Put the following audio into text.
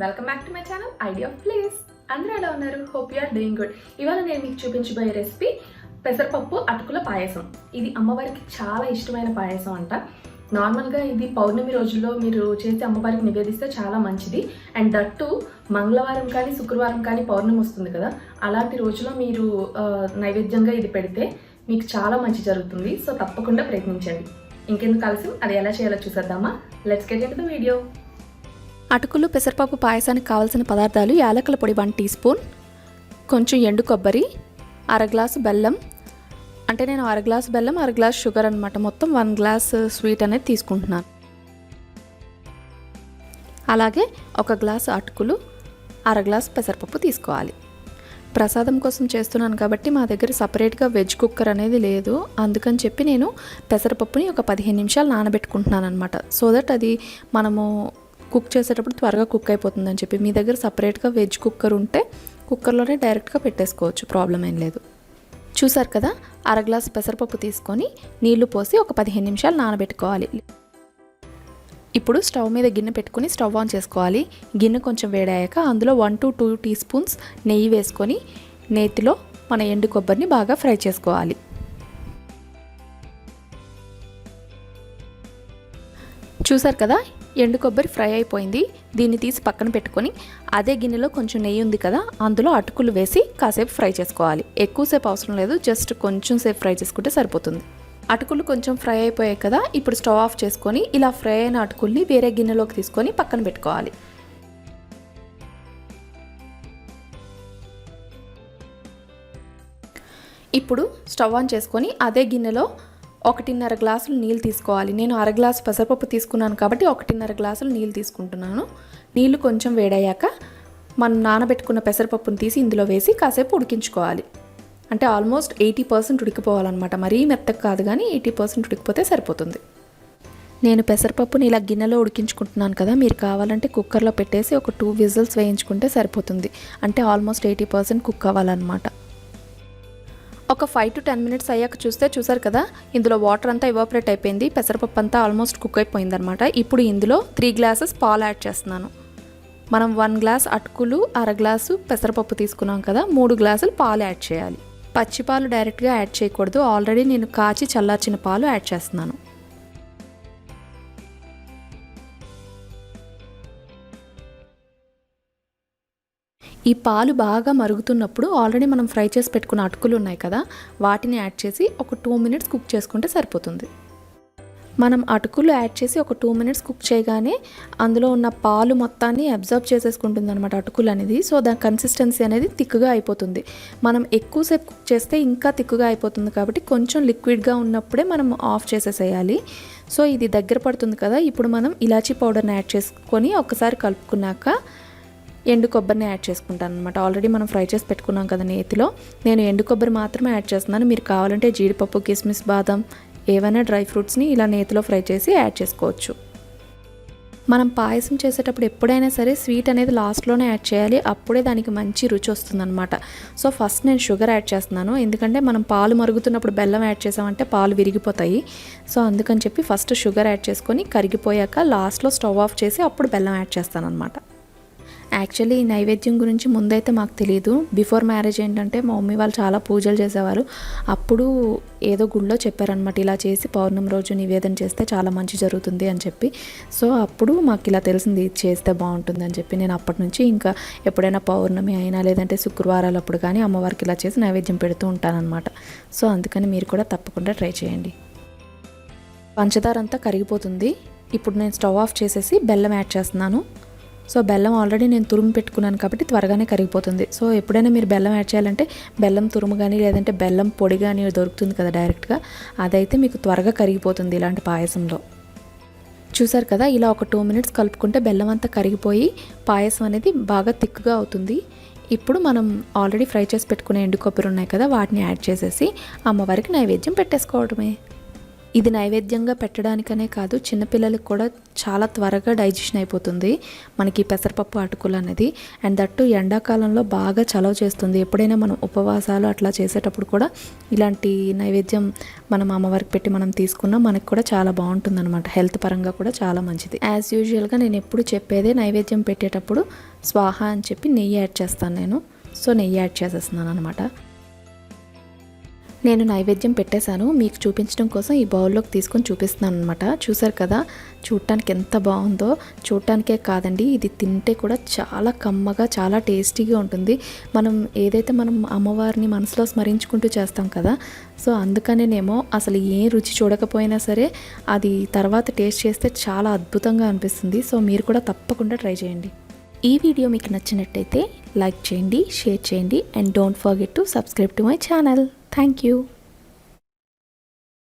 Welcome back to my channel idea of place అందరూ ఎలా ఉన్నారు? Hope you are doing good ఇవాళ నేను మీకు చూపించబోయే రెసిపీ పెసరపప్పు అటుకుల పాయసం. ఇది అమ్మవారికి చాలా ఇష్టమైన పాయసం అంట. నార్మల్గా ఇది పౌర్ణమి రోజుల్లో మీరు చేసి అమ్మవారికి నివేదిస్తే చాలా మంచిది. అండ్ దట్టు మంగళవారం కానీ శుక్రవారం కానీ పౌర్ణమి వస్తుంది కదా. అలాంటి రోజులో మీరు నైవేద్యంగా ఇది పెడితే మీకు చాలా మంచి జరుగుతుంది. సో తప్పకుండా ప్రయత్నించండి. ఇంకెందుకు ఆలస్యం? అది ఎలా చేయాలో చూసేద్దామా? Let's get in the video అటుకులు పెసరపప్పు పాయసానికి కావలసిన పదార్థాలు యాలకుల పొడి వన్ టీ స్పూన్ కొంచెం ఎండు కొబ్బరి అర గ్లాసు బెల్లం అంటే నేను అర గ్లాసు బెల్లం అర గ్లాస్ షుగర్ అనమాట మొత్తం వన్ గ్లాస్ స్వీట్ అనేది తీసుకుంటున్నాను. అలాగే ఒక గ్లాస్ అటుకులు అర గ్లాస్ పెసరపప్పు తీసుకోవాలి. ప్రసాదం కోసం చేస్తున్నాను కాబట్టి మా దగ్గర సపరేట్గా వెజ్ కుక్కర్ అనేది లేదు. అందుకని చెప్పి నేను పెసరపప్పుని ఒక పదిహేను నిమిషాలు నానబెట్టుకుంటున్నాను అనమాట సో దట్ అది మనము కుక్ చేసేటప్పుడు త్వరగా కుక్ అయిపోతుందని చెప్పి మీ దగ్గర సపరేట్గా వెజ్ కుక్కర్ ఉంటే కుక్కర్లోనే డైరెక్ట్గా పెట్టేసుకోవచ్చు. ప్రాబ్లం ఏం లేదు. చూసారు కదా? అర గ్లాస్ పెసరపప్పు తీసుకొని నీళ్ళు పోసి ఒక పదిహేను నిమిషాలు నానబెట్టుకోవాలి. ఇప్పుడు స్టవ్ మీద గిన్నె పెట్టుకుని స్టవ్ ఆన్ చేసుకోవాలి. గిన్నె కొంచెం వేడాక అందులో one to two teaspoons నెయ్యి వేసుకొని నేతిలో మన ఎండు కొబ్బరిని బాగా ఫ్రై చేసుకోవాలి. చూసారు కదా? ఎండు కొబ్బరి ఫ్రై అయిపోయింది. దీన్ని తీసి పక్కన పెట్టుకొని అదే గిన్నెలో కొంచెం నెయ్యి ఉంది కదా అందులో అటుకులు వేసి కాసేపు ఫ్రై చేసుకోవాలి. ఎక్కువసేపు అవసరం లేదు జస్ట్ కొంచెం సేపు ఫ్రై చేసుకుంటే సరిపోతుంది. అటుకులు కొంచెం ఫ్రై అయిపోయాయి కదా ఇప్పుడు స్టవ్ ఆఫ్ చేసుకొని ఇలా ఫ్రై అయిన అటుకుల్ని వేరే గిన్నెలోకి తీసుకొని పక్కన పెట్టుకోవాలి. ఇప్పుడు స్టవ్ ఆన్ చేసుకొని అదే గిన్నెలో ఒకటిన్నర గ్లాసులు నీళ్ళు తీసుకోవాలి. నేను అర గ్లాసు పెసరపప్పు తీసుకున్నాను కాబట్టి ఒకటిన్నర గ్లాసులు నీళ్ళు తీసుకుంటున్నాను. నీళ్ళు కొంచెం వేడయ్యాక మనం నానబెట్టుకున్న పెసరపప్పును తీసి ఇందులో వేసి కాసేపు ఉడికించుకోవాలి. అంటే ఆల్మోస్ట్ ఎయిటీ పర్సెంట్ ఉడికిపోవాలన్నమాట. మరీ మెత్తగా కాదు కానీ ఎయిటీ పర్సెంట్ ఉడికిపోతే సరిపోతుంది. నేను పెసరపప్పుని ఇలా గిన్నెలో ఉడికించుకుంటున్నాను కదా మీరు కావాలంటే కుక్కర్లో పెట్టేసి ఒక టూ విజిల్స్ వేయించుకుంటే సరిపోతుంది. అంటే ఆల్మోస్ట్ ఎయిటీ పర్సెంట్ కుక్ అవ్వాలన్నమాట. ఒక ఫైవ్ టు టెన్ మినిట్స్ అయ్యాక చూస్తే చూసారు కదా ఇందులో వాటర్ అంతా ఇవాపరేట్ అయిపోయింది పెసరపప్పు అంతా ఆల్మోస్ట్ కుక్ అయిపోయింది అనమాట ఇప్పుడు ఇందులో త్రీ గ్లాసెస్ పాలు యాడ్ చేస్తున్నాను. మనం వన్ గ్లాస్ అటుకులు అర గ్లాసు పెసరపప్పు తీసుకున్నాం కదా మూడు గ్లాసులు పాలు యాడ్ చేయాలి. పచ్చి పాలు డైరెక్ట్గా యాడ్ చేయకూడదు ఆల్రెడీ నేను కాచి చల్లార్చిన పాలు యాడ్ చేస్తున్నాను. ఈ పాలు బాగా మరుగుతున్నప్పుడు ఆల్రెడీ మనం ఫ్రై చేసి పెట్టుకున్న అటుకులు ఉన్నాయి కదా వాటిని యాడ్ చేసి ఒక టూ మినిట్స్ కుక్ చేసుకుంటే సరిపోతుంది. మనం అటుకులు యాడ్ చేసి ఒక టూ మినిట్స్ కుక్ చేయగానే అందులో ఉన్న పాలు మొత్తాన్ని అబ్జర్వ్ చేసేసుకుంటుంది అనమాట అటుకులు అనేది. సో దాని కన్సిస్టెన్సీ అనేది తిక్కుగా అయిపోతుంది. మనం ఎక్కువసేపు కుక్ చేస్తే ఇంకా తిక్కుగా అయిపోతుంది కాబట్టి కొంచెం లిక్విడ్గా ఉన్నప్పుడే మనం ఆఫ్ చేసేసేయాలి. సో ఇది దగ్గర పడుతుంది కదా ఇప్పుడు మనం ఇలాచీ పౌడర్ని యాడ్ చేసుకొని ఒకసారి కలుపుకున్నాక ఎండు కొబ్బరిని యాడ్ చేసుకుంటాను అనమాట ఆల్రెడీ మనం ఫ్రై చేసి పెట్టుకున్నాం కదా నేతిలో. నేను ఎండు కొబ్బరి మాత్రమే యాడ్ చేస్తున్నాను. మీరు కావాలంటే జీడిపప్పు కిస్మిస్ బాదం ఏవైనా డ్రై ఫ్రూట్స్ని ఇలా నేతిలో ఫ్రై చేసి యాడ్ చేసుకోవచ్చు. మనం పాయసం చేసేటప్పుడు ఎప్పుడైనా సరే స్వీట్ అనేది లాస్ట్లోనే యాడ్ చేయాలి. అప్పుడే దానికి మంచి రుచి వస్తుందన్నమాట. సో ఫస్ట్ నేను షుగర్ యాడ్ చేస్తున్నాను. ఎందుకంటే మనం పాలు మరుగుతున్నప్పుడు బెల్లం యాడ్ చేసామంటే పాలు విరిగిపోతాయి. సో అందుకని చెప్పి ఫస్ట్ షుగర్ యాడ్ చేసుకొని కరిగిపోయాక లాస్ట్లో స్టవ్ ఆఫ్ చేసి అప్పుడు బెల్లం యాడ్ చేస్తాను అనమాట యాక్చువల్లీ ఈ నైవేద్యం గురించి ముందైతే మాకు తెలియదు బిఫోర్ మ్యారేజ్ ఏంటంటే మా మమ్మీ వాళ్ళు చాలా పూజలు చేసేవారు. అప్పుడు ఏదో గుళ్ళో చెప్పారనమాట ఇలా చేసి పౌర్ణమి రోజు నివేదన చేస్తే చాలా మంచి జరుగుతుంది అని చెప్పి. సో అప్పుడు మాకు ఇలా తెలిసింది ఇది చేస్తే బాగుంటుంది అని చెప్పి. నేను అప్పటి నుంచి ఇంకా ఎప్పుడైనా పౌర్ణమి అయినా లేదంటే శుక్రవారాలు అప్పుడు కానీ అమ్మవారికి ఇలా చేసి నైవేద్యం పెడుతూ ఉంటానన్నమాట. సో అందుకని మీరు కూడా తప్పకుండా ట్రై చేయండి. పంచదార అంతా కరిగిపోతుంది. ఇప్పుడు నేను స్టవ్ ఆఫ్ చేసేసి బెల్లం యాడ్ చేస్తున్నాను. సో బెల్లం ఆల్రెడీ నేను తురుము పెట్టుకున్నాను కాబట్టి త్వరగానే కరిగిపోతుంది. సో ఎప్పుడైనా మీరు బెల్లం యాడ్ చేయాలంటే బెల్లం తురుము కానీ లేదంటే బెల్లం పొడి కానీ దొరుకుతుంది కదా డైరెక్ట్గా అదైతే మీకు త్వరగా కరిగిపోతుంది ఇలాంటి పాయసంలో. చూసారు కదా ఇలా ఒక టూ మినిట్స్ కలుపుకుంటే బెల్లం అంతా కరిగిపోయి పాయసం అనేది బాగా థిక్గా అవుతుంది. ఇప్పుడు మనం ఆల్రెడీ ఫ్రై చేసి పెట్టుకునే ఎండు కొబ్బరి ఉన్నాయి కదా వాటిని యాడ్ చేసేసి అమ్మవారికి నైవేద్యం పెట్టేసుకోవడమే. ఇది నైవేద్యంగా పెట్టడానికనే కాదు చిన్నపిల్లలకు కూడా చాలా త్వరగా డైజెషన్ అయిపోతుంది. మనకి పెసరపప్పు అటుకులు అనేది. అండ్ దట్టు ఎండాకాలంలో బాగా చలవ చేస్తుంది. ఎప్పుడైనా మనం ఉపవాసాలు అట్లా చేసేటప్పుడు కూడా ఇలాంటి నైవేద్యం మనం అమ్మవారికి పెట్టి మనం తీసుకున్నా మనకు కూడా చాలా బాగుంటుంది అనమాట హెల్త్ పరంగా కూడా చాలా మంచిది. యాజ్ యూజువల్గా నేను ఎప్పుడు చెప్పేదే నైవేద్యం పెట్టేటప్పుడు స్వాహ అని చెప్పి నెయ్యి యాడ్ చేస్తాను నేను. సో నెయ్యి యాడ్ చేసేస్తున్నాను అనమాట నేను నైవేద్యం పెట్టేశాను. మీకు చూపించడం కోసం ఈ బౌల్లోకి తీసుకొని చూపిస్తున్నాను అనమాట చూసారు కదా? చూడటానికి ఎంత బాగుందో. చూడటానికే కాదండి ఇది తింటే కూడా చాలా కమ్మగా చాలా టేస్టీగా ఉంటుంది. మనం ఏదైతే మనం అమ్మవారిని మనసులో స్మరించుకుంటూ చేస్తాం కదా? సో అందుకనేనేమో అసలు ఏ రుచి చూడకపోయినా సరే అది తర్వాత టేస్ట్ చేస్తే చాలా అద్భుతంగా అనిపిస్తుంది. సో మీరు కూడా తప్పకుండా ట్రై చేయండి. ఈ వీడియో మీకు నచ్చినట్టయితే లైక్ చేయండి షేర్ చేయండి and don't forget to subscribe to my channel. Thank you